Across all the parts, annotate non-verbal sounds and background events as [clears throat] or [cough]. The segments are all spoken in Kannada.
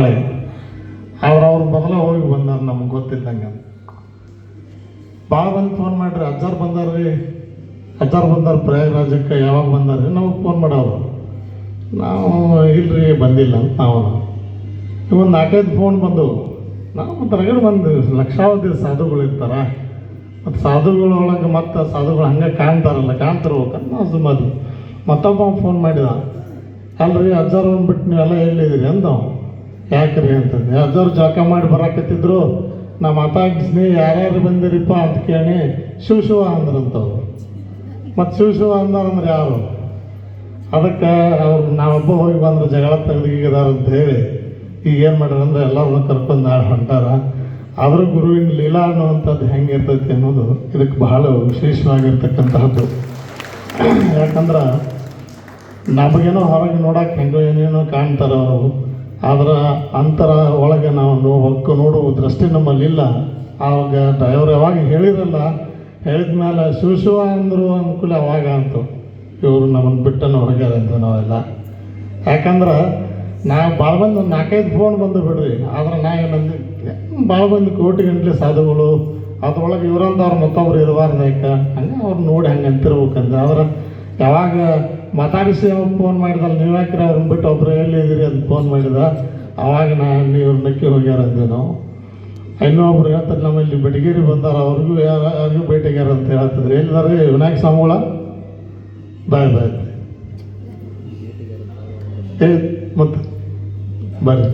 ನಾಳೆ. ಅವ್ರ ಅವ್ರ ಮೊದಲ ಹೋಗಿ ಬಂದಾರ ನಮ್ಗೆ ಗೊತ್ತಿದ್ದಂಗೆ ಭಾಳ ಬಂದು ಫೋನ್ ಮಾಡ್ರಿ, ಅಜ್ಜಾರು ಬಂದಾರ್ರಿ ಅಜ್ಜಾರು ಬಂದಾರ ಪ್ರಯಾಗರಾಜಕ್ಕೆ ಯಾವಾಗ ಬಂದಾರ್ರಿ ನಮಗೆ ಫೋನ್ ಮಾಡೋರು ನಾವು ಇಲ್ರಿ, ಬಂದಿಲ್ಲ ಅಂತ ನಾವು. ಇವೊಂದು ನಾಲ್ಕೈದು ಫೋನ್ ಬಂದವು ನಾವು ಹೊರಗಡೆ ಬಂದು ಲಕ್ಷಾವಧಿ ಸಾಧುಗಳು ಇರ್ತಾರ. ಮತ್ತು ಸಾಧುಗಳೊಳಗೆ ಮತ್ತು ಸಾಧುಗಳು ಹಂಗೆ ಕಾಣ್ತಾರಲ್ಲ ಕಾಣ್ತಿರ್ಬೇಕಂತ ನಾವು ಸುಮ್ಮದು ಮತ್ತೊಬ್ಬ ಫೋನ್ ಮಾಡಿದ. ಅಲ್ರಿ, ಅಜ್ಜಾರು ಬಂದ್ಬಿಟ್ಟು ನೀವೆಲ್ಲ ಎಲ್ಲಿದ್ದೀರಿ ಅಂದವ. ಯಾಕ್ರಿ ಅಂತಂದು ಯಾವ್ದಾದ್ರು ಜಳಕ ಮಾಡಿ ಬರಾಕತ್ತಿದ್ರು, ನಮ್ಮ ಮಾತಾಡಿಸ್ನಿ ಯಾರ್ಯಾರು ಬಂದಿರಿಪ್ಪ ಅಂತ ಕೇಳಿ ಶಿವ ಶಿವ ಅಂದ್ರಂತವ್ರು. ಮತ್ತು ಶಿವ ಶಿವ ಅಂದಾರಂದ್ರೆ ಯಾರು? ಅದಕ್ಕೆ ಅವ್ರು ನಾವೊಬ್ಬ ಹೋಗಿ ಬಂದ್ರೆ ಜಗಳ ತೆಗೆದಿದ್ದಾರೆ ಅಂತ ಹೇಳಿ ಈಗ ಏನು ಮಾಡ್ಯಾರ ಅಂದ್ರೆ ಎಲ್ಲರನ್ನ ಕರ್ಕೊಂಡು ನಾಳೆ ಹೊಂಟಾರ. ಆದರೂ ಗುರುವಿನ ಲೀಲಾ ಅನ್ನುವಂಥದ್ದು ಹೆಂಗಿರ್ತೈತಿ ಅನ್ನೋದು ಇದಕ್ಕೆ ಬಹಳ ವಿಶೇಷವಾಗಿರ್ತಕ್ಕಂತಹದ್ದು. ಯಾಕಂದ್ರೆ ನಮಗೇನೋ ಹೊರಗೆ ನೋಡಕ್ಕೆ ಹೆಂಗೋ ಏನೇನೋ ಕಾಣ್ತಾರೆ ಅವರು. ಆದ್ರೆ ಅಂತರ ಒಳಗೆ ನಾವು ಹೊಕ್ಕು ನೋಡುವ ದೃಷ್ಟಿ ನಮ್ಮಲ್ಲಿಲ್ಲ ಆವಾಗ ಡ್ರೈವರ್ ಯಾವಾಗ ಹೇಳಿರಲ್ಲ, ಹೇಳಿದ ಮೇಲೆ ಶಿವ ಶಿವ ಅಂದರು ಅನುಕೂಲ ಅವಾಗ ಅಂತು ಇವರು ನಮ್ಮನ್ನು ಬಿಟ್ಟನ್ನು ಹೊರಗ್ಯಾರ ಅಂತ ನಾವೆಲ್ಲ. ಯಾಕಂದ್ರೆ ನಾವು ಭಾಳ ಬಂದು ನಾಲ್ಕೈದು ಫೋನ್ ಬಂದು ಬಿಡ್ರಿ. ಆದ್ರೆ ನಾ ಏನಂದು ಭಾಳ ಬಂದು ಕೋಟಿ ಗಂಟ್ಲೆ ಸಾಧುಗಳು, ಅದ್ರೊಳಗೆ ಇವರಂದವ್ರು ಮತ್ತೊಬ್ರು ಇರಬಾರ್ದು ಯಾಕೆ ಹಂಗೆ ಅವ್ರು ನೋಡಿ ಹಂಗೆ ಅಂತಿರ್ಬೇಕಂದ್ರೆ ಆದ್ರೆ ಯಾವಾಗ ಮಾತಾಡಿಸಿ ಫೋನ್ ಮಾಡಿದಲ್ಲ, ನೀವು ಯಾಕ್ರೆ ಅವ್ರನ್ನ ಬಿಟ್ಟು ಒಬ್ರು ಎಲ್ಲಿದ್ದೀರಿ ಅಂತ ಫೋನ್ ಮಾಡಿದ. ಆವಾಗ ನಾನು ನೀವು ನಕ್ಕಿ ಹೋಗ್ಯಾರ ಅಂದೆ ನಾವು. ಇನ್ನೊಬ್ರು ಹೇಳ್ತಾರೆ, ನಮ್ಮಲ್ಲಿ ಬೆಟಗೇರಿ ಬಂದಾರ, ಅವ್ರಿಗೂ ಯಾರ ಅವ್ರಿಗೂ ಭೇಟಿಗ್ಯಾರ ಅಂತ ಹೇಳ್ತಿದ್ರು. ಎಲ್ಲಾರು ವಿನಾಯಕ ಸ್ವಾಮಿಗಳ? ಬಾಯ್ ಬಾಯ್. ಏ, ಮತ್ತೆ? ಬರ್ರಿ.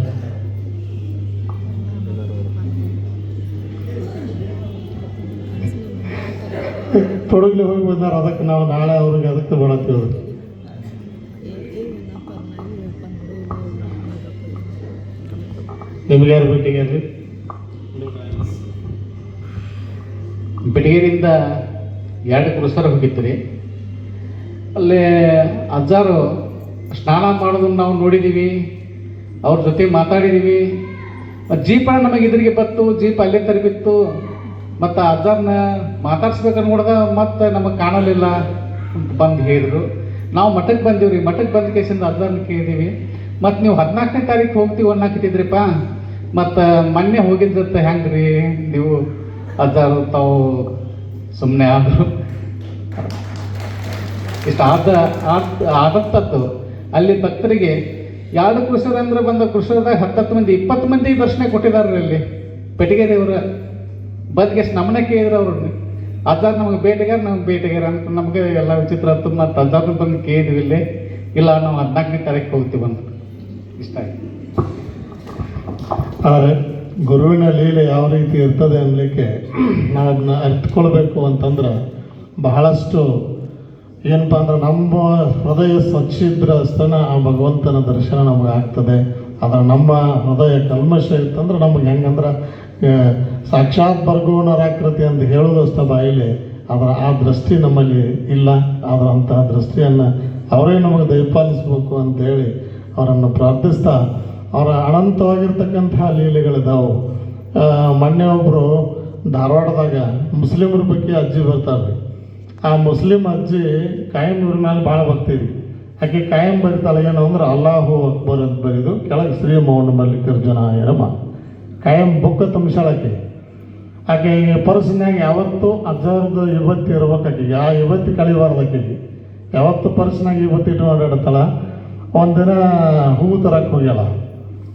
ತೊಡಗಲಿ ಹೋಗಿ ಬಂದಾರ, ಅದಕ್ಕೆ ನಾವು ನಾಳೆ ಅವ್ರಿಗೆ ಅದಕ್ಕೆ ಮಾಡತ್ತೀವಿ ನಿಮ್ಗೆ ಯಾರು ರೀ ಬೆಟಗೇರಿಯಿಂದ ಎರಡು ಕುರುಸರ ಹೋಗಿತ್ತು ರೀ ಅಲ್ಲಿ ಅಜ್ಜಾರು ಸ್ನಾನ ಮಾಡೋದನ್ನು ನಾವು ನೋಡಿದ್ದೀವಿ ಅವ್ರ ಜೊತೆ ಮಾತಾಡಿದ್ದೀವಿ ಮತ್ತು ಜೀಪ ನಮಗೆ ಇದ್ರಿಗೆ ಬತ್ತು ಜೀಪ್ ಅಲ್ಲೇ ತರಬಿತ್ತು. ಮತ್ತು ಅಜ್ಜಾರನ್ನ ಮಾತಾಡ್ಸ್ಬೇಕಂತ ನೋಡ್ದ ಮತ್ತೆ ನಮಗೆ ಕಾಣಲಿಲ್ಲ ಅಂತ ಬಂದು ಹೇಳಿದರು. ನಾವು ಮಠಕ್ಕೆ ಬಂದೀವಿ ರೀ ಮಠಕ್ಕೆ ಬಂದ ಕೇಸಿಂದ ಅಜ್ಜಾರನ್ನ ಕೇಳಿದ್ದೀವಿ ಮತ್ತು ನೀವು ಹದಿನಾಲ್ಕನೇ ತಾರೀಕು ಹೋಗ್ತೀವಿ ಅನ್ನಕತ್ತಿದ್ರಿಪ್ಪ. ಮತ್ತು ಮೊನ್ನೆ ಹೋಗಿದ್ದಂತ ಹೆಂಗೆ ರೀ ನೀವು? ಅಜ್ಜಾರು ತಾವು ಸುಮ್ಮನೆ ಆದರು. ಇಷ್ಟು ಆದ, ಆದ- ಆದತ್ತದ್ದು ಅಲ್ಲಿ ಭಕ್ತರಿಗೆ ಯಾರು ಕೃಷರಂದ್ರೆ ಬಂದ ಕೃಷರದಾಗ ಹತ್ತತ್ತು ಮಂದಿ, ಇಪ್ಪತ್ತು ಮಂದಿ ದರ್ಶನ ಕೊಟ್ಟಿದ್ದಾರೆ ಅಲ್ಲಿ. ಪೆಟ್ಟಿಗೆ ದೇವರ ಬದ್ಗೆ ನಮ್ಮನೆ ಕೇಳಿದ್ರು ಅವರು. ಅಜ್ಜಾರ್ ನಮಗೆ ಬೇಟೆಗಾರ, ನಮ್ಗೆ ಬೇಟೆಗಾರ ಅಂತ ನಮಗೆ ಎಲ್ಲ ವಿಚಿತ್ರ ಅಂತ ಮತ್ತು ಅಜ್ಜಾರ್ನ ಬಂದು ಕೇಳಿದ್ವಿ ಇಲ್ಲಿ. ಇಲ್ಲ, ನಾವು ಹದಿನಾಲ್ಕನೇ ತಾರೀಕು ಹೋಗ್ತೀವಿ ಅಂತ. ಇಷ್ಟ ಆಯ್ತು. ಆದರೆ ಗುರುವಿನ ಲೀಲೆ ಯಾವ ರೀತಿ ಇರ್ತದೆ ಅನ್ನಲಿಕ್ಕೆ ನಾವು ಅದನ್ನ ಅರ್ಥಕೊಳ್ಬೇಕು ಅಂತಂದ್ರೆ ಬಹಳಷ್ಟು ಏನಪ್ಪ ಅಂದ್ರೆ ನಮ್ಮ ಹೃದಯ ಸ್ವಚ್ಛಿದ್ರ ಸ್ತನ ಆ ಭಗವಂತನ ದರ್ಶನ ನಮಗೆ ಆಗ್ತದೆ. ಆದರೆ ನಮ್ಮ ಹೃದಯ ಕಲ್ಮಶ ಇತ್ತಂದ್ರೆ ನಮಗೆ ಹೆಂಗಂದ್ರೆ ಸಾಕ್ಷಾತ್ ಬರ್ಗೋಣರಾಕೃತಿ ಅಂತ ಹೇಳೋದಷ್ಟ ಬಾಯಿಲಿ ಅದರ ಆ ದೃಷ್ಟಿ ನಮ್ಮಲ್ಲಿ ಇಲ್ಲ. ಆದ್ರೆ ಅಂತಹ ದೃಷ್ಟಿಯನ್ನು ಅವರೇ ನಮಗೆ ದಯಪಾಲಿಸಬೇಕು ಅಂತೇಳಿ ಅವರನ್ನು ಪ್ರಾರ್ಥಿಸ್ತಾ ಅವರ ಅನಂತವಾಗಿರ್ತಕ್ಕಂತಹ ಲೀಲೆಗಳಿದ್ದಾವೆ ಮೊನ್ನೆ ಒಬ್ಬರು ಧಾರವಾಡದಾಗ ಮುಸ್ಲಿಮರ ಬಗ್ಗೆ ಅಜ್ಜಿ ಬರ್ತಾರೆ ಆ ಮುಸ್ಲಿಂ ಅಜ್ಜಿ ಕಾಯಂ ಇವ್ರ ಮೇಲೆ ಭಾಳ ಬರ್ತೀವಿ ಆಕೆ ಕಾಯಂ ಬರಿತಾಳೆ, ಏನು ಅಂದ್ರೆ ಅಲ್ಲಾಹು ಅಕ್ಬರ್ ಅಂತ ಬರೀದು, ಕೆಳಗೆ ಶ್ರೀ ಮೌನ ಮಲ್ಲಿಕಾರ್ಜುನ ಎರಮ ಕಾಯಂ ಬುಕ್ಕ ತುಂಬಿಸಾಳಕ್ಕೆ ಆಕೆ. ಪರ್ಸ್ನ್ಯಾಗ ಯಾವತ್ತು ಅಜ್ಜಾರದ ಇವತ್ತು ಇರ್ಬೇಕು ಆಕೆಗೆ. ಆ ಇವತ್ತು ಕಳಿಬಾರ್ದು ಆಕೆಗೆ. ಯಾವತ್ತು ಪರ್ಸ್ನಾಗ ಇವತ್ತು ಇಟ್ಟು ಒಂದಿನ ಹೂವು ತರಕ್ಕೆ ಹೋಗ್ಯಾಳ.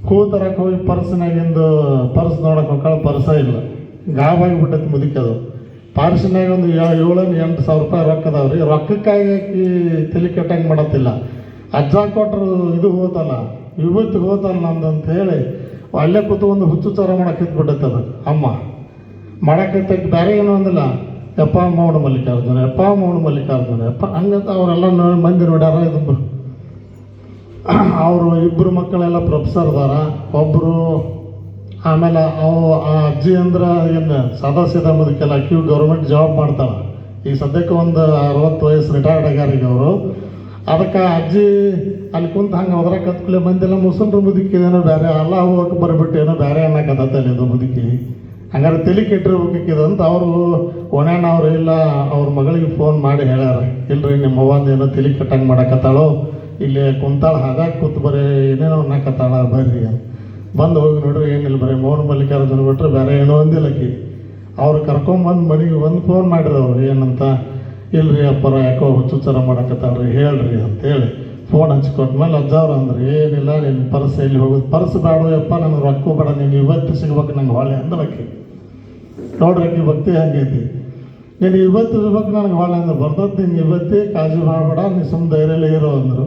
ಹೂವು ತರಕ್ಕೆ ಹೋಗಿ ಪರ್ಸ್ನಾಗಿಂದು ಪರ್ಸ್ ನೋಡಕ್ಕೆ ಹೋಗ್ಯಾಳ ಪರ್ಸ ಇಲ್ಲ. ಗಾಬಾಗಿ ಬಿಟ್ಟೈತಿ ಮುದುಕದು ಪಾರ್ಸಿನಾಗ ಒಂದು ಏ- ಏಳರಿಂದ ಎಂಟು ಸಾವಿರ ರೂಪಾಯಿ ರೊಕ್ಕ ಅದಾವ್ರಿ. ರೊಕ್ಕಕ್ಕಾಗಿ ತಲೆ ಕೆಟ್ಟಂಗೆ ಮಾಡತ್ತಿಲ್ಲ. ಅಜ್ಜ ಕೊಟ್ಟರು ಇದು ಹೋತಲ್ಲ ಇವತ್ತು ಹೋತಲ್ಲ ನಮ್ದು ಅಂತ ಹೇಳಿ ಅಲ್ಲೇ ಕೂತು ಒಂದು ಹುಚ್ಚು ಚಾರ ಮಾಡಕ್ಕೆ ಬಿಟ್ಟೈತದ ಅಮ್ಮ. ಮಾಡಕ್ಕೆ ಬೇರೆ ಏನು ಅಂದಿಲ್ಲ. ಯಪ್ಪ ಮೌಡ ಮಲ್ಲಿಕಾರ್ಜುನ, ಯಪ್ಪ ಮೌಡ ಮಲ್ಲಿಕಾರ್ಜುನ, ಯಪ್ಪ ಹಂಗಂತ ಅವರೆಲ್ಲ ಮಂದಿ ನೋಡ್ಯಾರ ಇದು [clears throat] ಅವರು ಇಬ್ಬರು ಮಕ್ಕಳೆಲ್ಲ ಪ್ರೊಫೆಸರ್ ಅದಾರ ಒಬ್ಬರು ಆಮೇಲೆ ಅವು ಆ ಅಜ್ಜಿ ಅಂದ್ರೆ ಏನು ಸಾದಾ ಸೀದಾ ಮುದಕ್ಕೆಲ್ಲ ಕ್ಯೂ ಗೌರ್ಮೆಂಟ್ ಜಾಬ್ ಮಾಡ್ತಾಳೆ. ಈಗ ಸದ್ಯಕ್ಕೆ ಒಂದು ಅರವತ್ತು ವಯಸ್ಸು ರಿಟೈರ್ಡ್ ಆಗ್ಯಾರ ಈಗ ಅವರು. ಅದಕ್ಕೆ ಅಜ್ಜಿ ಅಲ್ಲಿ ಕುಂತ ಹಂಗೆ ಹೋದ್ರೆ ಕತ್ಕಲೆ ಮಂದಿಲ್ಲ ಮುಸಲ್ರು ಏನೋ ಬೇರೆ ಅಲ್ಲ ಹೋಗಕ್ಕೆ ಬರ್ಬಿಟ್ಟು ಏನೋ ಬೇರೆ ಅನ್ನಕತ್ತಲ್ಲಿ ಇದು ಮುದುಕಿ. ಹಂಗಾರೆ ತಲೆ ಅಂತ ಅವರು ಒಣಣ್ಣ ಅವ್ರು ಇಲ್ಲ, ಅವ್ರ ಮಗಳಿಗೆ ಫೋನ್ ಮಾಡಿ ಹೇಳ್ಯಾರ. ಇಲ್ರಿ ನಿಮ್ಮ ಅವ್ವಂದು ಏನೋ ತಲೆ ಕಟ್ಟಂಗೆ ಮಾಡಕತ್ತಾಳೋ. ಇಲ್ಲಿ ಕುಂತಾಳ ಹಾಗಾಗಿ ಕೂತು ಬರೇ ಏನೇನೋ ಅನ್ನಕತ್ತಾಳ ಬರ್ರಿ ಬಂದು ಹೋಗಿ ನೋಡ್ರಿ, ಏನಿಲ್ಲ ಬರೀ ಮೋಹನ್ ಮಲ್ಲಿಕಾರ್ಜುನ ಬಿಟ್ರೆ ಬೇರೆ ಏನೋ ಒಂದಿಲ್ಲ ಆಕಿ. ಅವ್ರು ಕರ್ಕೊಂಬಂದು ಮನೆಗೆ ಒಂದು ಫೋನ್ ಮಾಡಿದವ್ರು, ಏನಂತ? ಇಲ್ರಿ ಅಪ್ಪರ, ಯಾಕೋ ಹುಚ್ಚುಚ್ಚರ ಮಾಡಕತ್ತಾಳ್ರಿ, ಹೇಳ್ರಿ ಅಂತೇಳಿ ಫೋನ್ ಹಚ್ಕೊಟ್ಮೇಲೆ ಅಜ್ಜವ್ರು ಅಂದ್ರೆ, ಏನಿಲ್ಲ ನಿನ್ನ ಪರ್ಸ್ ಎಲ್ಲಿ ಹೋಗೋದು ಪರ್ಸ್ ಬೇಡ ಯಪ್ಪ ನನಗೆ ರೊಕ್ಕ ಬೇಡ, ನೀನು ಇವತ್ತು ಸಿಗ್ಬೇಕು ನಂಗೆ ಹೊಳೆ ಅಂದ್ರಕ್ಕೆ ನೋಡ್ರಿ ಆಕಿ ಭಕ್ತಿ ಹಂಗೈತಿ. ನೀನು ಇವತ್ತು ಇರ್ಬೇಕು ನನಗೆ ಹೊಳೆ ಅಂದ್ರೆ. ಬರ್ತದೆ ನಿನ್ಗೆ ಇವತ್ತೇ ಕಾಜು ಮಾಡಬೇಡ, ನೀ ಸುಮ್ಮ ಧೈರ್ಯಲ್ಲೇ ಇರೋ ಅಂದರು.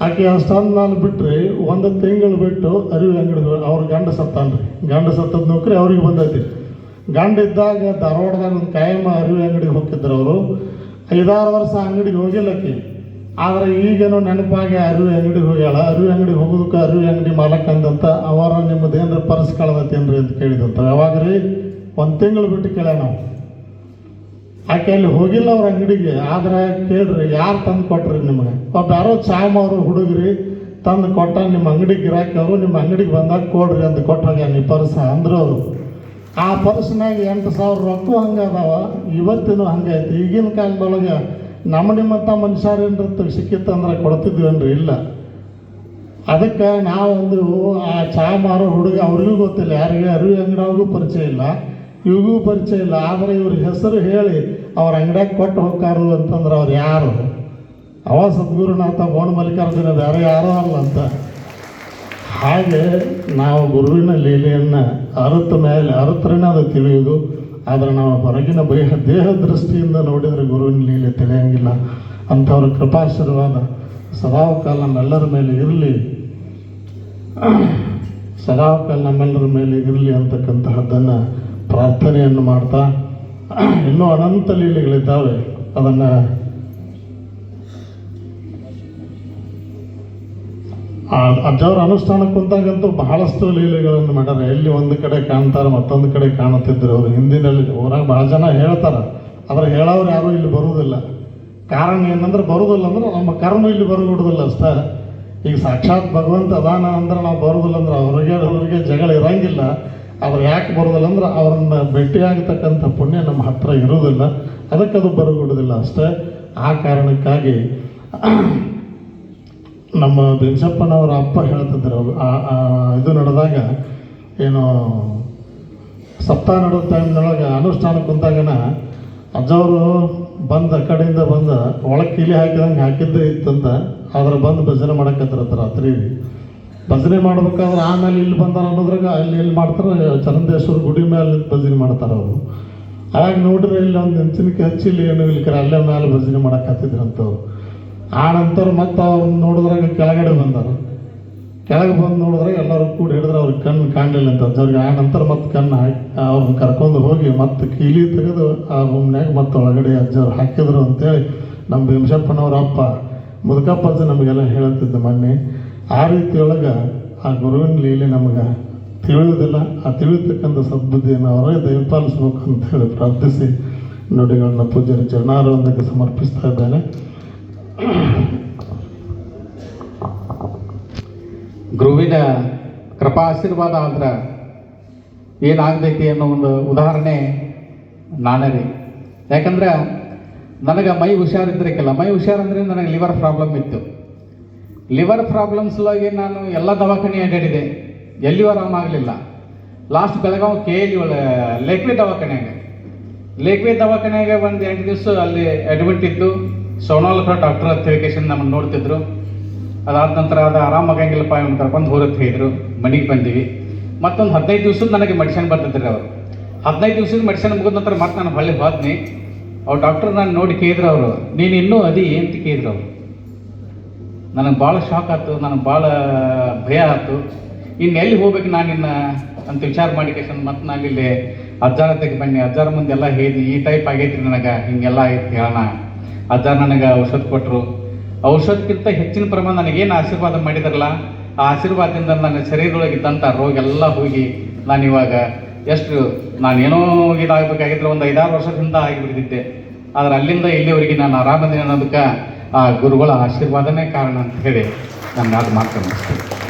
ಆಕೆ ಅಷ್ಟೊಂದು ನಾನು ಬಿಟ್ರಿ ಒಂದು ತಿಂಗಳು ಬಿಟ್ಟು ಅರಿವಿ ಅಂಗಡಿ ಅವ್ರ ಗಂಡ ಸತ್ತಾನ್ರಿ. ಗಂಡ ಸತ್ತದ ನೌಕರಿ ಅವ್ರಿಗೆ ಬಂದೈತಿ. ಗಂಡ ಇದ್ದಾಗ ಧಾರವಾಡದಾಗ ಒಂದು ಕಾಯಮ ಅರಿವಿ ಅಂಗಡಿಗೆ ಹೋಗ್ತಿದ್ರು ಅವರು. ಐದಾರು ವರ್ಷ ಅಂಗಡಿಗೆ ಹೋಗಿಲ್ಲಕ್ಕೆ ಆದ್ರೆ ಈಗೇನೋ ನೆನಪಾಗಿ ಅರಿವಿ ಅಂಗಡಿಗೆ ಹೋಗ್ಯಾಳ. ಅರಿವಿ ಅಂಗಡಿಗೆ ಹೋಗೋದಕ್ಕೆ ಅರಿವಿ ಅಂಗಡಿ ಮಾಲಕ್ ಅಂದಂತ ಅವರ ನಿಮ್ಮದೇನ್ರ ಪರ್ಸ್ ಕಳೆದತ್ತೇನ್ರಿ ಅಂತ ಕೇಳಿದಂತ ಯಾವಾಗ ರೀ ಒಂದು ತಿಂಗಳು ಬಿಟ್ಟು ಕೇಳ ನಾವು ಆಕೆ ಅಲ್ಲಿ ಹೋಗಿಲ್ಲ ಅವ್ರ ಅಂಗಡಿಗೆ. ಆದ್ರೆ ಕೇಳ್ರಿ, ಯಾರು ತಂದು ಕೊಟ್ರಿ ನಿಮಗೆ? ಒಬ್ಬ ಯಾರೋ ಚಾಮ್ ಅವರು ಹುಡುಗ್ರಿ ತಂದು ಕೊಟ್ಟ ನಿಮ್ಮ ಅಂಗಡಿ ಗಿರಾಕಿ ಅವರು ನಿಮ್ಮ ಅಂಗಡಿಗೆ ಬಂದಾಗ ಕೊಡ್ರಿ ಅಂತ ಕೊಟ್ಟಾಗ ನೀ ಪರ್ಸ ಅಂದ್ರೆ ಅವರು. ಆ ಪರ್ಸ್ನಾಗ ಎಂಟು ಸಾವಿರ ರೊಕ್ಕ ಹಂಗೆ ಅದಾವ. ಇವತ್ತಿನೂ ಹಂಗೈತಿ ಈಗಿನ ಕಾಲದೊಳಗೆ ನಮ್ಮ ನಿಮ್ಮಂಥ ಅಂದ್ರೆ ಸಿಕ್ಕಿತ್ತಂದ್ರೆ ಕೊಡ್ತಿದ್ವೇನ್ರಿ? ಇಲ್ಲ. ಅದಕ್ಕೆ ನಾವೊಂದು ಆ ಚಾ ಮಾರೋ ಹುಡುಗ, ಅವ್ರಿಗೂ ಗೊತ್ತಿಲ್ಲ. ಯಾರಿಗೆ ಅರಿವಿ ಅಂಗಡಿಯಾಗೂ ಪರಿಚಯ ಇಲ್ಲ. ಇವ್ರಿಗೂ ಪರಿಚಯ ಇಲ್ಲ, ಆದರೆ ಇವ್ರ ಹೆಸರು ಹೇಳಿ ಅವ್ರ ಅಂಗಡಿಯಾಗ ಕೊಟ್ಟು ಹೋಗ್ತಾರು ಅಂತಂದ್ರೆ ಅವ್ರು ಯಾರು? ಅವ ಸದ್ಗುರುನಾಥ ಮೋಹನ ಮಲ್ಲಿಕಾರ್ಜುನ ಬೇರೆ ಯಾರೋ ಅಲ್ಲ ಅಂತ. ಹಾಗೆ ನಾವು ಗುರುವಿನ ಲೀಲೆಯನ್ನು ಅರುತ ಮೇಲೆ, ಅರುತ್ರನೇ ಅದು ತಿಳಿಯುವುದು ಆದರೆ ನಾವು ಹೊರಗಿನ ದೇಹ ದೇಹ ದೃಷ್ಟಿಯಿಂದ ನೋಡಿದರೆ ಗುರುವಿನ ಲೀಲೆ ತಿಳಿಯಂಗಿಲ್ಲ. ಅಂಥವ್ರ ಕೃಪಾಶೀರ್ವಾದ ಸದಾಕಾಲ ನಮ್ಮೆಲ್ಲರ ಮೇಲೆ ಇರಲಿ. ಸದಾಕಾಲ ನಮ್ಮೆಲ್ಲರ ಮೇಲೆ ಇರಲಿ ಅಂತಕ್ಕಂತಹದ್ದನ್ನು ಪ್ರಾರ್ಥನೆಯನ್ನು ಮಾಡ್ತಾ ಇನ್ನೂ ಅನಂತ ಲೀಲೆಗಳಿದ್ದಾವೆ. ಅದನ್ನು ಅಜ್ಜವರ ಅನುಷ್ಠಾನಕ್ಕೆ ಕುಂತಾಗಂತೂ ಬಹಳಷ್ಟು ಲೀಲೆಗಳನ್ನು ಮಾಡ್ಯಾರ. ಎಲ್ಲಿ ಒಂದು ಕಡೆ ಕಾಣ್ತಾರೆ, ಮತ್ತೊಂದು ಕಡೆ ಕಾಣುತ್ತಿದ್ದರು ಅವರು ಹಿಂದಿನಲ್ಲಿ ಊರಾಗ ಭಾಳ ಜನ ಹೇಳ್ತಾರೆ. ಆದ್ರೆ ಹೇಳೋರು ಯಾರು ಇಲ್ಲಿ ಬರುವುದಿಲ್ಲ. ಕಾರಣ ಏನಂದ್ರೆ ಬರುವುದಿಲ್ಲ ಅಂದ್ರೆ ನಮ್ಮ ಕರ್ಮ ಇಲ್ಲಿ ಬರಬಿಡುದಿಲ್ಲ ಅಷ್ಟೇ. ಈಗ ಸಾಕ್ಷಾತ್ ಭಗವಂತ ಅದಾನ ಅಂದ್ರೆ ನಾವು ಬರುವುದಿಲ್ಲ ಅಂದ್ರೆ ಅವ್ರಿಗೆ ಅವ್ರಿಗೆ ಜಗಳ ಇರಂಗಿಲ್ಲ. ಆದ್ರೆ ಯಾಕೆ ಬರೋದಿಲ್ಲ ಅಂದ್ರೆ ಅವ್ರನ್ನ ಭೇಟಿಯಾಗತಕ್ಕಂಥ ಪುಣ್ಯ ನಮ್ಮ ಹತ್ರ ಇರೋದಿಲ್ಲ ಅದಕ್ಕೆ ಅದು ಬರಬಿಡುವುದಿಲ್ಲ ಅಷ್ಟೇ. ಆ ಕಾರಣಕ್ಕಾಗಿ ನಮ್ಮ ಬೆಂಚಪ್ಪನವರ ಅಪ್ಪ ಹೇಳ್ತಿದ್ರು. ಇದು ನಡೆದಾಗ ಏನು ಸಪ್ತಾಹ ನಡೆದ ಟೈಮ್ನೊಳಗೆ ಅನುಷ್ಠಾನಕ್ಕೆ ಕುಂತಾಗನ ಅಜ್ಜವರು ಬಂದ ಕಡೆಯಿಂದ ಬಂದ ಒಳಗೆ ಕೀಲಿ ಹಾಕಿದಂಗೆ ಹಾಕಿದ್ದೇ ಇತ್ತಂತ ಆದ್ರೆ ಬಂದು ಭಜನೆ ಮಾಡಕತ್ತಿರತ್ತ ರಾತ್ರಿ. ಭಜನೆ ಮಾಡ್ಬೇಕಾದ್ರೆ ಆಮೇಲೆ ಇಲ್ಲಿ ಬಂದಾರ ಅನ್ನೋದ್ರಾಗ ಅಲ್ಲಿ ಎಲ್ಲಿ ಮಾಡ್ತಾರೆ, ಚರಂದೇಶ್ವರ ಗುಡಿ ಮೇಲೆ ಭಜನೆ ಮಾಡ್ತಾರೆ ಅವರು. ಅವಾಗ ನೋಡಿದ್ರೆ ಇಲ್ಲಿ ಒಂದು ಹೆಂಚಿನಕ್ಕೆ ಹಚ್ಚಿ ಇಲ್ಲಿ ಏನು ಇಲ್ಲಿಕರ ಅಲ್ಲೇ ಮೇಲೆ ಭಜನೆ ಮಾಡಕತ್ತಿದ್ರಂತವ್ರು ಆ ನಂತರ ಮತ್ತೆ ಅವ್ರನ್ನ ನೋಡಿದ್ರಾಗ ಕೆಳಗಡೆ ಬಂದಾರ. ಕೆಳಗೆ ಬಂದು ನೋಡಿದ್ರೆ ಎಲ್ಲರೂ ಕೂಡಿ ಹಿಡಿದ್ರೆ ಅವ್ರಿಗೆ ಕಣ್ಣು ಕಾಣಲಿಲ್ಲ ಅಂತ. ಅವ್ರಿಗೆ ಆ ನಂತರ ಮತ್ತೆ ಕಣ್ಣು ಹಾಕಿ, ಅವ್ರನ್ನ ಕರ್ಕೊಂಡು ಹೋಗಿ ಮತ್ತೆ ಕೀಲಿ ತೆಗೆದು ಆ ರೂಮ್ನ್ಯಾಗ ಮತ್ತೆ ಒಳಗಡೆ ಅಜ್ಜವ್ರು ಹಾಕಿದ್ರು ಅಂತೇಳಿ ನಮ್ಮ ಭೀಮಶಪ್ಪನವ್ರ ಅಪ್ಪ. ಮುದುಕಪ್ಪ ಅಜ್ಜ ನಮಗೆಲ್ಲ ಹೇಳುತ್ತಿದ್ದ ಮೊನ್ನೆ ಆ ರೀತಿಯೊಳಗೆ ಆ ಗುರುವಿನ ಲೀಲೆ ನಮಗೆ ತಿಳಿಯೋದಿಲ್ಲ ಆ ತಿಳಿಯತಕ್ಕಂಥ ಸದ್ಬುದ್ಧಿಯನ್ನು ಅವರೇ ದಯಪಾಲಿಸ್ಬೇಕು ಅಂತ ಹೇಳಿ ಪ್ರಾರ್ಥಿಸಿ. ನುಡಿಗಳನ್ನ ಪೂಜ್ಯರ ಚರಣಾರವೊಂದಕ್ಕೆ ಸಮರ್ಪಿಸ್ತಾ ಇದ್ದೇನೆ. ಗುರುವಿನ ಕೃಪಾ ಆಶೀರ್ವಾದ ಆದ್ರೆ ಏನಾಗಬೇಕು ಅನ್ನೋ ಒಂದು ಉದಾಹರಣೆ ನಾನೇ ರೀ. ಯಾಕಂದ್ರೆ ನನಗೆ ಮೈ ಹುಷಾರಿದ್ರಕ್ಕೆಲ್ಲ ಮೈ ಹುಷಾರಂದ್ರೆ ನನಗೆ ಲಿವರ್ ಪ್ರಾಬ್ಲಮ್ ಇತ್ತು. ಲಿವರ್ ಪ್ರಾಬ್ಲಮ್ಸ್ ಲಾಗಿ ನಾನು ಎಲ್ಲ ದವಾಖಾನೆ ಅಡ್ಡಾಡಿದೆ. ಎಲ್ಲಿಯೂ ಆರಾಮಾಗಲಿಲ್ಲ ಲಾಸ್ಟ್ ಬೆಳಗಾವ್ ಕೆ ಎಲ್ ಲೇಕ್ವೆ ದವಾಖಾನೆಯಾಗ. ಲೇಕ್ವೆ ದವಾಖಾನೆಯಾಗ ಒಂದು ಎಂಟು ದಿವಸ ಅಲ್ಲಿ ಅಡ್ಮಿಟ್ ಇದ್ದು ಸೋನಾಲ್ಕರ ಡಾಕ್ಟರ್ ಅಂತ ಹೇಳಿಕೇಶನ್ ನಮ್ಮನ್ನು ನೋಡ್ತಿದ್ರು. ಅದಾದ ನಂತರ ಅದು ಆರಾಮಾಗಂಗಿಲ್ಲಪ್ಪ ಇವ್ನು ಕರ್ಕೊಂಡು ಹೋರತ್ ಹೇಳಿದ್ರು. ಮನೆಗೆ ಬಂದೀವಿ. ಮತ್ತೊಂದು ಹದಿನೈದು ದಿವ್ಸದ ನನಗೆ ಮೆಡಿಸಿನ್ ಬರ್ತಿದ್ರು ಅವರು. ಹದಿನೈದು ದಿವಸದ ಮೆಡಿಸಿನ್ ಮುಗಿದ ನಂತರ ಮತ್ತೆ ನಾನು ಹೊಳ್ಳಿ ಹೋದ್ನಿ. ಅವ್ರು ಡಾಕ್ಟರ್ ನಾನು ನೋಡಿ ಕೇಳಿದ್ರು ಅವರು. ನೀನು ಇನ್ನೂ ಅದಿ ಅಂತ ಕೇಳಿದ್ರು ಅವರು. ನನಗೆ ಭಾಳ ಶಾಕ್ ಆಯ್ತು, ನನಗೆ ಭಾಳ ಭಯ ಆಯ್ತು. ಇನ್ನು ಎಲ್ಲಿ ಹೋಗ್ಬೇಕು ನಾನು ಇನ್ನು ಅಂತ ವಿಚಾರ ಮಾಡಿ ಕೇಶನ್ ಮತ್ತೆ ನಾನು ಇಲ್ಲಿ ಅಜ್ಜಾರ ತೆಗೆ ಬನ್ನಿ. ಅಜ್ಜಾರ ಮುಂದೆಲ್ಲ ಹೇಳಿ, ಈ ಟೈಪ್ ಆಗೈತ್ರಿ ನನಗೆ, ಹಿಂಗೆಲ್ಲ ಐತಿ ಹೇಳೋಣ. ಅಜ್ಜಾರ ನನಗೆ ಔಷಧ ಕೊಟ್ಟರು ಔಷಧಕ್ಕಿಂತ ಹೆಚ್ಚಿನ ಪ್ರಮಾಣ ನನಗೇನು ಆಶೀರ್ವಾದ ಮಾಡಿದ್ರಲ್ಲ, ಆ ಆಶೀರ್ವಾದದಿಂದ ನನ್ನ ಶರೀರದೊಳಗಿದ್ದಂಥ ರೋಗ ಎಲ್ಲ ಹೋಗಿ ನಾನು ಇವಾಗ ಎಷ್ಟು ನಾನೇನೋ ಇದಾಗಬೇಕಾಗಿದ್ರೆ ಒಂದು ಐದಾರು ವರ್ಷದಿಂದ ಆಗಿಬಿಟ್ಟಿದ್ದೆ. ಆದ್ರೆ ಅಲ್ಲಿಂದ ಇಲ್ಲಿವರೆಗೆ ನಾನು ಆರಾಮದಿನ ಅನ್ನೋದಕ್ಕೆ ಆ ಗುರುಗಳ ಆಶೀರ್ವಾದನೇ ಕಾರಣ ಅಂತ ಹೇಳಿ ನನ್ನ ಮಾತು ಮಾತನ್ನು